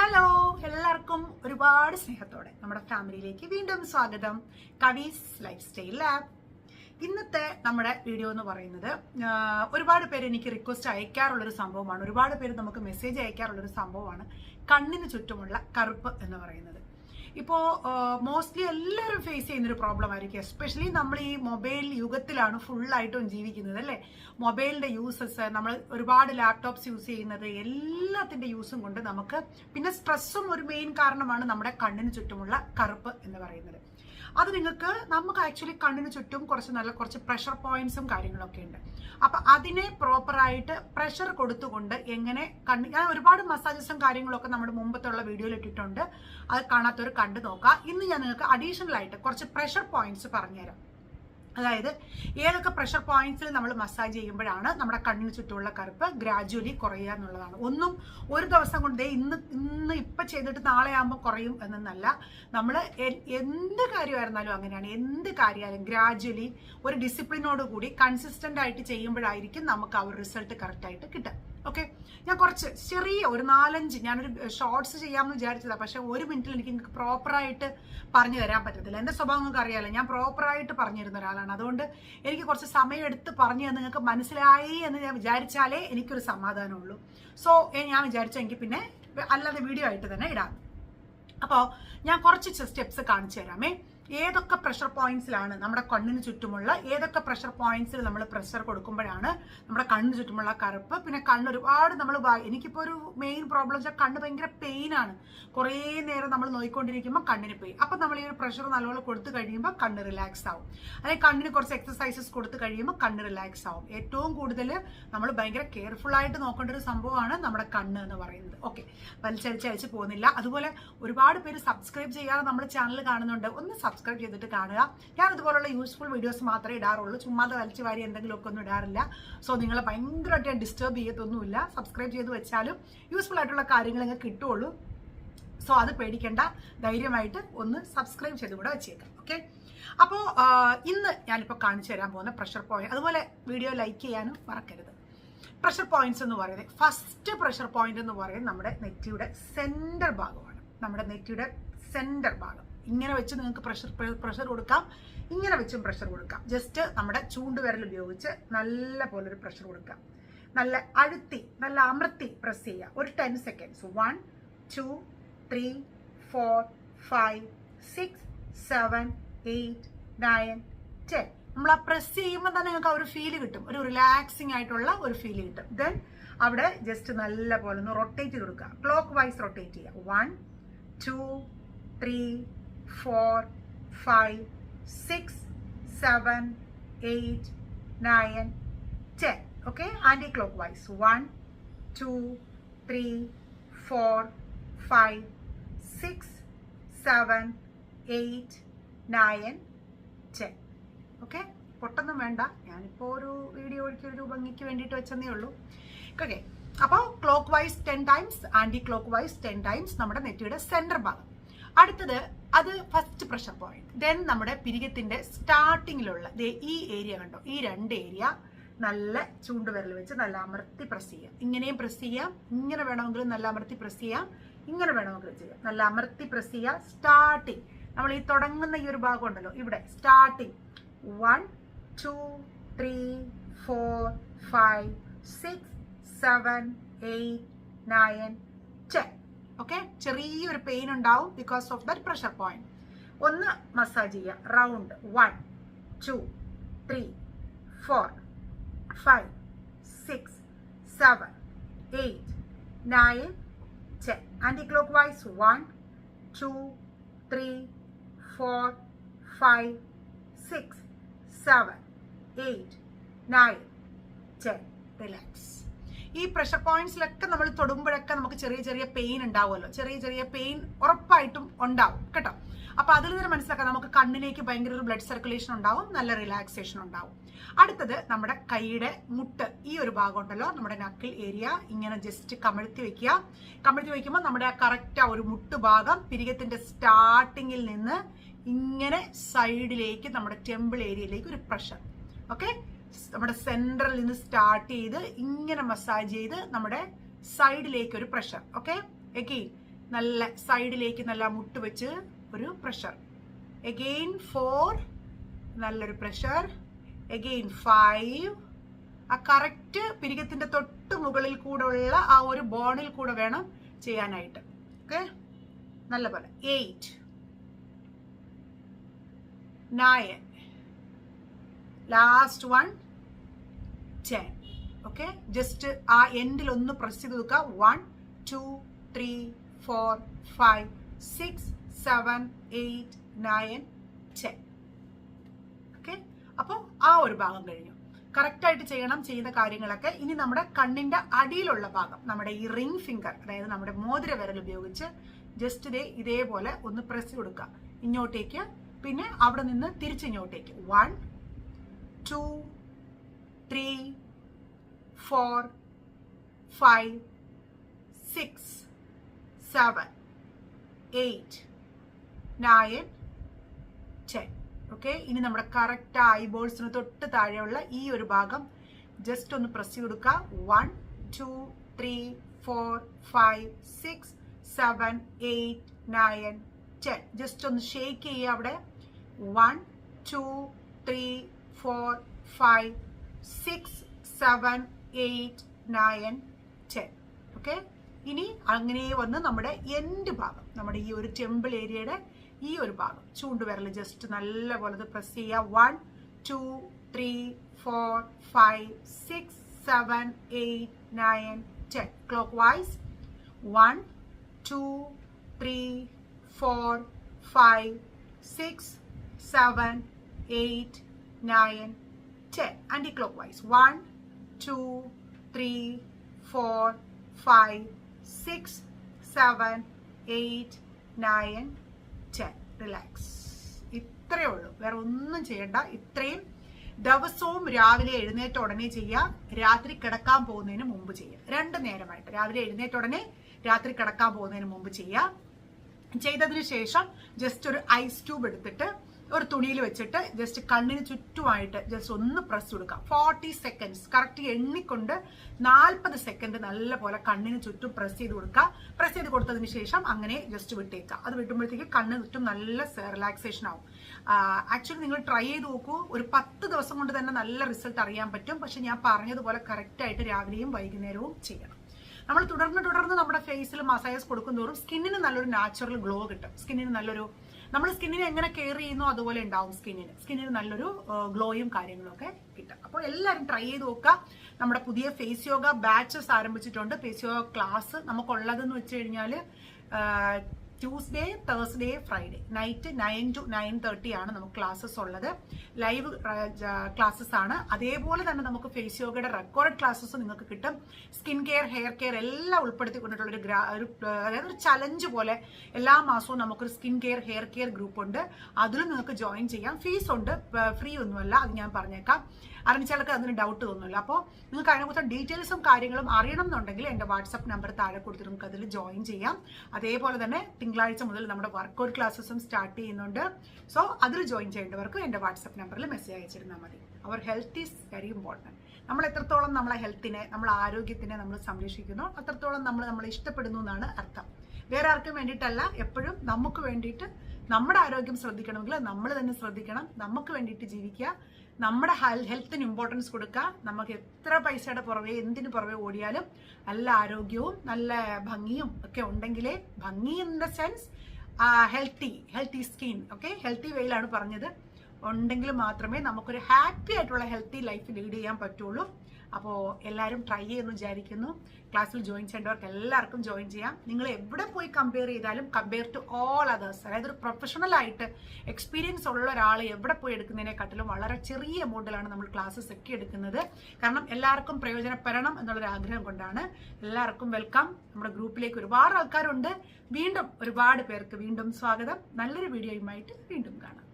Hello എല്ലാവർക്കും ഒരുപാട് സ്നേഹത്തോടെ നമ്മുടെ ഫാമിലിയിലേക്ക് വീണ്ടും സ്വാഗതം. കവീസ് ലൈഫ് സ്റ്റൈൽ ലാബ് ഇന്നത്തെ നമ്മുടെ വീഡിയോ എന്ന് പറയുന്നത് ഒരുപാട് പേര് എനിക്ക് റിക്വസ്റ്റ് അയക്കാറുള്ളൊരു സംഭവമാണ്. ഒരുപാട് പേര് നമുക്ക് മെസ്സേജ് അയക്കാറുള്ളൊരു സംഭവമാണ് കണ്ണിന് ചുറ്റുമുള്ള കറുപ്പ് എന്ന് പറയുന്നത്. ഇപ്പോൾ മോസ്റ്റ്ലി എല്ലാവരും ഫേസ് ചെയ്യുന്നൊരു പ്രോബ്ലം ആയിരിക്കും. എസ്പെഷ്യലി നമ്മൾ ഈ മൊബൈൽ യുഗത്തിലാണ് ഫുള്ളായിട്ടും ജീവിക്കുന്നത് അല്ലേ? മൊബൈലിന്റെ യൂസസ് നമ്മൾ ഒരുപാട് ലാപ്ടോപ്സ് യൂസ് ചെയ്യുന്നത് എല്ലാത്തിന്റെ യൂസും കൊണ്ട് നമുക്ക് പിന്നെ സ്ട്രെസ്സും ഒരു മെയിൻ കാരണമാണ് നമ്മുടെ കണ്ണിന് ചുറ്റുമുള്ള കറുപ്പ് എന്ന് പറയുന്നത്. അത് നിങ്ങൾക്ക് നമുക്ക് ആക്ച്വലി കണ്ണിന് ചുറ്റും കുറച്ച് നല്ല കുറച്ച് പ്രഷർ പോയിന്റ്സും കാര്യങ്ങളൊക്കെ ഉണ്ട്. അപ്പൊ അതിനെ പ്രോപ്പറായിട്ട് പ്രഷർ കൊടുത്തുകൊണ്ട് എങ്ങനെ കണ്ണ് ഞാൻ ഒരുപാട് മസാജസും കാര്യങ്ങളൊക്കെ നമ്മുടെ മുമ്പത്തുള്ള വീഡിയോയിൽ ഇട്ടിട്ടുണ്ട്. അത് കാണാത്തവർ കണ്ടു നോക്കുക ഇന്ന് ഞാൻ നിങ്ങൾക്ക് അഡീഷണൽ ആയിട്ട് കുറച്ച് പ്രഷർ പോയിന്റ്സ് പറഞ്ഞുതരാം. അതായത് ഏതൊക്കെ പ്രഷർ പോയിന്റ്സിൽ നമ്മൾ മസാജ് ചെയ്യുമ്പോഴാണ് നമ്മുടെ കണ്ണിന് ചുറ്റുമുള്ള കറുപ്പ് ഗ്രാജുവലി കുറയുക എന്നുള്ളതാണ്. ഒന്നും ഒരു ദിവസം കൊണ്ട് ഇന്ന് ഇന്ന് ഇപ്പം ചെയ്തിട്ട് നാളെ ആകുമ്പോൾ കുറയും എന്നല്ല നമ്മൾ എന്ത് കാര്യമായിരുന്നാലും അങ്ങനെയാണ്. എന്ത് കാര്യമായാലും ഗ്രാജുവലി ഒരു ഡിസിപ്ലിനോട് കൂടി കൺസിസ്റ്റന്റ് ആയിട്ട് ചെയ്യുമ്പോഴായിരിക്കും നമുക്ക് ആ ഒരു റിസൾട്ട് കറക്റ്റായിട്ട് കിട്ടുക. ഓക്കെ ഞാൻ കുറച്ച് ചെറിയ ഒരു നാലഞ്ച് ഞാനൊരു ഷോർട്സ് ചെയ്യാമെന്ന് വിചാരിച്ചതാണ് പക്ഷെ ഒരു മിനിറ്റിൽ എനിക്ക് നിങ്ങൾക്ക് പ്രോപ്പറായിട്ട് പറഞ്ഞു തരാൻ പറ്റത്തില്ല. എന്റെ സ്വഭാവം നിങ്ങൾക്ക് അറിയാമല്ലോ ഞാൻ പ്രോപ്പറായിട്ട് പറഞ്ഞു തരുന്ന ഒരാളാണ്. അതുകൊണ്ട് എനിക്ക് കുറച്ച് സമയം എടുത്ത് പറഞ്ഞു തന്നെ നിങ്ങൾക്ക് മനസ്സിലായി എന്ന് ഞാൻ വിചാരിച്ചാലേ എനിക്കൊരു സമാധാനമുള്ളൂ. സോ ഞാൻ വിചാരിച്ചെങ്കിൽ പിന്നെ അല്ലാതെ വീഡിയോ ആയിട്ട് തന്നെ ഇടാം. അപ്പോൾ ഞാൻ കുറച്ച് സ്റ്റെപ്സ് കാണിച്ചു തരാമേ. ഏതൊക്കെ പ്രഷർ പോയിന്റ്സിലാണ് നമ്മുടെ കണ്ണിന് ചുറ്റുമുള്ള ഏതൊക്കെ പ്രഷർ പോയിന്റ്സിൽ നമ്മൾ പ്രഷർ കൊടുക്കുമ്പോഴാണ് നമ്മുടെ കണ്ണിന് ചുറ്റുമുള്ള കറുപ്പ്. പിന്നെ കണ്ണ് ഒരുപാട് നമ്മൾ എനിക്കിപ്പോൾ ഒരു മെയിൻ പ്രോബ്ലം വെച്ചാൽ കണ്ണ് ഭയങ്കര പെയിൻ ആണ്. കുറേ നേരം നമ്മൾ നോയിക്കൊണ്ടിരിക്കുമ്പോൾ കണ്ണിന് പെയിൻ അപ്പം നമ്മൾ ഈ ഒരു പ്രഷർ നല്ലപോലെ കൊടുത്തു കഴിയുമ്പോൾ കണ്ണ് റിലാക്സ് ആവും. അല്ലെങ്കിൽ കണ്ണിന് കുറച്ച് എക്സസൈസസ് കൊടുത്തു കഴിയുമ്പോൾ കണ്ണ് റിലാക്സ് ആവും. ഏറ്റവും കൂടുതൽ നമ്മൾ ഭയങ്കര കെയർഫുൾ ആയിട്ട് നോക്കേണ്ട ഒരു സംഭവമാണ് നമ്മുടെ കണ്ണ് എന്ന് പറയുന്നത്. ഓക്കെ വലിച്ചടിച്ചയച്ച് പോകുന്നില്ല. അതുപോലെ ഒരുപാട് പേര് സബ്സ്ക്രൈബ് ചെയ്യാതെ നമ്മുടെ ചാനൽ കാണുന്നുണ്ട്. ഒന്ന് സബ്സ്ക്രൈബ് ചെയ്തിട്ട് കാണുക. ഞാൻ ഇതുപോലുള്ള യൂസ്ഫുൾ വീഡിയോസ് മാത്രമേ ഇടാറുള്ളൂ. ചുമ്മാതെ വലിച്ചു വാരി എന്തെങ്കിലുമൊക്കെ ഒന്നും ഇടാറില്ല. സോ നിങ്ങളെ ഭയങ്കരമായിട്ട് ഡിസ്റ്റർബ് ചെയ്യത്തൊന്നുമില്ല. സബ്സ്ക്രൈബ് ചെയ്ത് വെച്ചാലും യൂസ്ഫുൾ ആയിട്ടുള്ള കാര്യങ്ങൾ നിങ്ങൾക്ക് കിട്ടുള്ളൂ സോ അത് പേടിക്കേണ്ട. ധൈര്യമായിട്ട് ഒന്ന് സബ്സ്ക്രൈബ് ചെയ്ത് കൂടെ വെച്ചേക്കാം. ഓക്കെ അപ്പോൾ ഇന്ന് ഞാനിപ്പോൾ കാണിച്ചു തരാൻ പോകുന്ന പ്രഷർ പോയിന്റ് അതുപോലെ വീഡിയോ ലൈക്ക് ചെയ്യാനും മറക്കരുത്. പ്രഷർ പോയിന്റ്സ് എന്ന് പറയുന്നത് ഫസ്റ്റ് പ്രഷർ പോയിന്റ് എന്ന് പറയുന്നത് നമ്മുടെ നെറ്റിയുടെ സെന്റർ ഭാഗമാണ്. നമ്മുടെ നെറ്റിയുടെ സെന്റർ ഭാഗം. ഇങ്ങനെ വെച്ച് നിങ്ങൾക്ക് പ്രഷർ പ്രഷർ കൊടുക്കാം. ഇങ്ങനെ വെച്ചും പ്രഷർ കൊടുക്കാം. ജസ്റ്റ് നമ്മുടെ ചൂണ്ടുവിരൽ ഉപയോഗിച്ച് നല്ല പോലെ ഒരു പ്രഷർ കൊടുക്കാം. നല്ല അഴുത്തി നല്ല അമർത്തി പ്രസ് ചെയ്യുക. ഒരു ten seconds one two three four five six seven eight nine ten നമ്മൾ ആ പ്രസ് ചെയ്യുമ്പോൾ തന്നെ നിങ്ങൾക്ക് ആ ഒരു ഫീൽ കിട്ടും. ഒരു റിലാക്സിങ് ആയിട്ടുള്ള ഒരു ഫീൽ കിട്ടും. ദെൻ അവിടെ ജസ്റ്റ് നല്ല പോലെ ഒന്ന് റൊട്ടേറ്റ് ചെയ്ത് കൊടുക്കുക. ക്ലോക്ക് വൈസ് റൊട്ടേറ്റ് ചെയ്യുക. One two three four five six seven eight nine ten okay anticlockwise one two three four five six seven eight nine ten okay പൊട്ടൊന്നും വേണ്ട. ഞാനിപ്പോൾ ഒരു വീഡിയോ ഒരു ഭംഗിക്ക് വേണ്ടിയിട്ട് വെച്ചതേ ഉള്ളൂ. ഓക്കെ അപ്പോൾ clockwise ten times anticlockwise ten times നമ്മുടെ നെറ്റിയുടെ സെന്റർ ഭാഗം അടുത്തത് അത് ഫസ്റ്റ് പ്രഷർ പോയിന്റ് ദെൻ നമ്മുടെ പിരികത്തിന്റെ സ്റ്റാർട്ടിങ്ങിലുള്ള ഈ ഏരിയ കണ്ടോ? ഈ രണ്ട് ഏരിയ നല്ല ചൂണ്ടുവിരൽ വെച്ച് നല്ല അമർത്തി പ്രസ് ചെയ്യാം. ഇങ്ങനെയും പ്രസ് ചെയ്യാം. ഇങ്ങനെ വേണമെങ്കിലും നല്ല അമർത്തി പ്രസ് ചെയ്യാം. ഇങ്ങനെ വേണമെങ്കിലും ചെയ്യാം. നല്ല അമർത്തി പ്രസ് ചെയ്യാം. സ്റ്റാർട്ടിങ് നമ്മൾ ഈ തുടങ്ങുന്ന ഈ ഒരു ഭാഗം ഉണ്ടല്ലോ. ഇവിടെ starting one two three four five six seven eight nine ten okay ചെറിയൊരു പെയിൻ ഉണ്ടാവും because of that pressure point ഒന്ന് മസാജ് ചെയ്യുക. Round one two three four five six seven eight nine ten anticlockwise one two three four five six seven eight nine ten relax ഈ pressure പോയിന്റ്സിലൊക്കെ നമ്മൾ തൊടുമ്പോഴൊക്കെ നമുക്ക് ചെറിയ ചെറിയ പെയിൻ ഉണ്ടാവുമല്ലോ. ചെറിയ ചെറിയ പെയിൻ ഉറപ്പായിട്ടും ഉണ്ടാവും കേട്ടോ. അപ്പൊ അതിൽ നിന്ന് മനസ്സിലാക്കാം നമുക്ക് കണ്ണിലേക്ക് ഭയങ്കര ഒരു ബ്ലഡ് സർക്കുലേഷൻ ഉണ്ടാവും നല്ല റിലാക്സേഷൻ ഉണ്ടാവും. അടുത്തത് നമ്മുടെ കൈയുടെ മുട്ട് ഈ ഒരു ഭാഗം ഉണ്ടല്ലോ നമ്മുടെ നക്കിൾ ഏരിയ ഇങ്ങനെ ജസ്റ്റ് കമഴ്ത്തി വെക്കുക. കമഴ്ത്തി വെക്കുമ്പോൾ നമ്മുടെ ആ കറക്റ്റ് ആ ഒരു മുട്ട് ഭാഗം പിരികത്തിന്റെ സ്റ്റാർട്ടിങ്ങിൽ നിന്ന് ഇങ്ങനെ സൈഡിലേക്ക് നമ്മുടെ ടെമ്പിൾ ഏരിയയിലേക്ക് ഒരു പ്രഷർ ഓക്കെ നമ്മുടെ സെൻട്രൽ നിന്ന് സ്റ്റാർട്ട് ചെയ്ത് ഇങ്ങനെ മസാജ് ചെയ്ത് നമ്മുടെ സൈഡിലേക്ക് ഒരു പ്രഷർ ഓക്കെ എഗെയിൻ നല്ല സൈഡിലേക്ക് നല്ല മുട്ട് വെച്ച് ഒരു പ്രഷർ എഗെയിൻ ഫോർ നല്ലൊരു പ്രഷർ എഗെയിൻ ഫൈവ് ആ കറക്റ്റ് പിരികത്തിന്റെ തൊട്ട് മുകളിൽ കൂടെ ഉള്ള ആ ഒരു ബോണിൽ കൂടെ വേണം ചെയ്യാനായിട്ട് ഓക്കെ നല്ല പോലെ eight nine last one ten okay just ആ എൻഡിൽ ഒന്ന് പ്രസ് ചെയ്ത് നോക്കുക one two three four five six seven eight nine ten okay അപ്പോൾ ആ ഒരു ഭാഗം കഴിഞ്ഞു. കറക്റ്റായിട്ട് ചെയ്യണം ചെയ്യുന്ന കാര്യങ്ങളൊക്കെ ഇനി നമ്മുടെ കണ്ണിന്റെ അടിയിലുള്ള ഭാഗം നമ്മുടെ ഈ റിംഗ് ഫിംഗർ അതായത് നമ്മുടെ മോതിര വിരൽ ഉപയോഗിച്ച് ജസ്റ്റ് ഇതേ ഇതേപോലെ ഒന്ന് പ്രസ് കൊടുക്കുക. ഇങ്ങോട്ടേക്ക് പിന്നെ അവിടെ നിന്ന് തിരിച്ചിങ്ങോട്ടേക്ക് one two three four five six seven eight nine ten okay ഇനി നമ്മുടെ കറക്റ്റ് ഐബോൾസിന് തൊട്ട് താഴെയുള്ള ഈ ഒരു ഭാഗം ജസ്റ്റ് ഒന്ന് പ്രസ് ചെയ്ത് കൊടുക്കുക one two three four five six seven eight nine ten just ഒന്ന് ഷേക്ക് ചെയ്യുക അവിടെ. One two three four five six seven eight nine ten okay ഇനി അങ്ങനെ വന്ന് നമ്മുടെ എൻഡ് ഭാഗം. നമ്മുടെ ഈ ഒരു ടെമ്പിൾ ഏരിയയുടെ ഈ ഒരു ഭാഗം. ചൂണ്ടുവിരൽ ജസ്റ്റ് നല്ല പോലെ പ്രസ് ചെയ്യുക. One two three four five six seven eight nine ten clockwise one two three four five six seven eight nine ten. Anti-clockwise. One, two, three, four, five, six, seven, eight nine ten relax ഇത്രയേ ഉള്ളൂ. വേറെ ഒന്നും ചെയ്യണ്ട. ഇത്രയും ദിവസവും രാവിലെ എഴുന്നേറ്റ ഉടനെ ചെയ്യുക രാത്രി കിടക്കാൻ പോകുന്നതിന് മുമ്പ് ചെയ്യുക രണ്ട് നേരമായിട്ട്. രാവിലെ എഴുന്നേറ്റ ഉടനെ രാത്രി കിടക്കാൻ പോകുന്നതിന് മുമ്പ് ചെയ്യുക ചെയ്തതിന് ശേഷം ജസ്റ്റ് ഒരു ഐസ് ട്യൂബ് എടുത്തിട്ട് ഒരു തുണിയിൽ വെച്ചിട്ട് ജസ്റ്റ് കണ്ണിന് ചുറ്റുമായിട്ട് ജസ്റ്റ് ഒന്ന് പ്രസ് കൊടുക്കാം ഫോർട്ടി സെക്കൻഡ്സ് കറക്റ്റ് എണ്ണിക്കൊണ്ട് നാൽപ്പത് സെക്കൻഡ് നല്ല പോലെ കണ്ണിന് ചുറ്റും പ്രസ് ചെയ്ത് കൊടുക്കുക. പ്രസ് ചെയ്ത് കൊടുത്തതിന് ശേഷം അങ്ങനെ ജസ്റ്റ് വിട്ടേക്കുക. അത് വിട്ടുമ്പോഴത്തേക്ക് കണ്ണ് ചുറ്റും നല്ല റിലാക്സേഷൻ ആവും. ആക്ച്വലി നിങ്ങൾ ട്രൈ ചെയ്ത് നോക്കൂ. ഒരു പത്ത് ദിവസം കൊണ്ട് തന്നെ നല്ല റിസൾട്ട് അറിയാൻ പറ്റും. പക്ഷെ ഞാൻ പറഞ്ഞതുപോലെ കറക്റ്റായിട്ട് രാവിലെയും വൈകുന്നേരവും ചെയ്യണം. നമ്മൾ തുടർന്ന് തുടർന്ന് നമ്മുടെ ഫേസിൽ മസാജസ് കൊടുക്കും തോറും സ്കിന്നിന് നല്ലൊരു നാച്ചുറൽ ഗ്ലോ കിട്ടും. സ്കിന്നിന് നല്ലൊരു നമ്മൾ സ്കിന്നിനെ എങ്ങനെ കെയർ ചെയ്യുന്നു അതുപോലെ ഉണ്ടാവും സ്കിന്നിന് സ്കിന്നിന് നല്ലൊരു ഗ്ലോയും കാര്യങ്ങളും ഒക്കെ കിട്ടും. അപ്പോൾ എല്ലാവരും ട്രൈ ചെയ്ത് നോക്കുക. നമ്മുടെ പുതിയ ഫേസ് യോഗ ബാച്ചസ് ആരംഭിച്ചിട്ടുണ്ട്. ഫേസ് യോഗ ക്ലാസ് നമുക്കുള്ളതെന്ന് വെച്ച് കഴിഞ്ഞാൽ Tuesday Thursday Friday night nine to nine thirty ആണ് നമുക്ക് ക്ലാസ്സസ് ഉള്ളത്. ലൈവ് ക്ലാസ്സസ് ആണ്. അതേപോലെ തന്നെ നമുക്ക് ഫേസ് യോഗയുടെ റെക്കോർഡ് ക്ലാസ്സസ് നിങ്ങൾക്ക് കിട്ടും. സ്കിൻ കെയർ ഹെയർ കെയർ എല്ലാം ഉൾപ്പെടുത്തിക്കൊണ്ടിട്ടുള്ള ഒരു അതായത് ഒരു ചലഞ്ച് പോലെ എല്ലാ മാസവും നമുക്കൊരു skin care hair care group ഉണ്ട്. അതിലും നിങ്ങൾക്ക് ജോയിൻ ചെയ്യാം. ഫീസ് ഉണ്ട്. ഫ്രീ ഒന്നുമല്ല. അത് ഞാൻ പറഞ്ഞേക്കാം. അറിയിച്ചാലൊക്കെ അതിന് ഡൗട്ട് തോന്നുന്നില്ല അപ്പോൾ നിങ്ങൾക്ക് അതിനെക്കുറിച്ച് ഡീറ്റെയിൽസും കാര്യങ്ങളും അറിയണം എന്നുണ്ടെങ്കിൽ എന്റെ വാട്സപ്പ് നമ്പർ താഴെ കൊടുത്ത് നമുക്ക് അതിൽ ജോയിൻ ചെയ്യാം. അതേപോലെ തന്നെ തിങ്കളാഴ്ച മുതൽ നമ്മുടെ വർക്കൗട്ട് ക്ലാസ്സസും സ്റ്റാർട്ട് ചെയ്യുന്നുണ്ട്. സോ അതിൽ ജോയിൻ ചെയ്യേണ്ടവർക്ക് എന്റെ വാട്സപ്പ് നമ്പറിൽ മെസ്സേജ് അയച്ചിരുന്നാൽ മതി. അവർ ഹെൽത്ത് ഈസ് വെരി ഇമ്പോർട്ടന്റ് നമ്മൾ എത്രത്തോളം നമ്മളെ ഹെൽത്തിനെ നമ്മളെ ആരോഗ്യത്തിനെ നമ്മൾ സംരക്ഷിക്കുന്നു അത്രത്തോളം നമ്മൾ നമ്മളെ ഇഷ്ടപ്പെടുന്നു എന്നാണ് അർത്ഥം. വേറെ ആർക്കും വേണ്ടിയിട്ടല്ല എപ്പോഴും നമുക്ക് വേണ്ടിയിട്ട് നമ്മുടെ ആരോഗ്യം ശ്രദ്ധിക്കണമെങ്കിൽ നമ്മൾ തന്നെ ശ്രദ്ധിക്കണം. നമുക്ക് വേണ്ടിയിട്ട് ജീവിക്കുക. നമ്മുടെ ഹെൽത്തിന് ഇമ്പോർട്ടൻസ് കൊടുക്കുക. നമുക്ക് എത്ര പൈസയുടെ പുറവേ എന്തിന് പുറവേ ഓടിയാലും നല്ല ആരോഗ്യവും നല്ല ഭംഗിയും ഒക്കെ ഉണ്ടെങ്കിലേ ഭംഗി in the sense healthy healthy skin okay healthy വെയിലാണ് പറഞ്ഞത്. ഉണ്ടെങ്കിൽ മാത്രമേ നമുക്കൊരു ഹാപ്പി ആയിട്ടുള്ള ഹെൽത്തി ലൈഫ് ലീഡ് ചെയ്യാൻ പറ്റുള്ളൂ. അപ്പോൾ എല്ലാവരും ട്രൈ ചെയ്യുമെന്ന് വിചാരിക്കുന്നു. ക്ലാസ്സിൽ ജോയിൻ ചെയ്യേണ്ടവർക്ക് എല്ലാവർക്കും ജോയിൻ ചെയ്യാം. നിങ്ങൾ എവിടെ പോയി കമ്പയർ ചെയ്താലും കമ്പയർ ടു ഓൾ അതേഴ്സ് അതായത് ഒരു പ്രൊഫഷണൽ ആയിട്ട് എക്സ്പീരിയൻസ് ഉള്ള ഒരാൾ എവിടെ പോയി എടുക്കുന്നതിനെക്കാട്ടിലും വളരെ ചെറിയ എമൗണ്ടിലാണ് നമ്മൾ ക്ലാസ്സസ് ഒക്കെ എടുക്കുന്നത്. കാരണം എല്ലാവർക്കും പ്രയോജനപ്പെടണം എന്നുള്ളൊരു ആഗ്രഹം കൊണ്ടാണ്. എല്ലാവർക്കും വെൽക്കം നമ്മുടെ ഗ്രൂപ്പിലേക്ക് ഒരുപാട് ആൾക്കാരുണ്ട്. വീണ്ടും ഒരുപാട് പേർക്ക് വീണ്ടും സ്വാഗതം. നല്ലൊരു വീഡിയോയുമായിട്ട് വീണ്ടും കാണാം.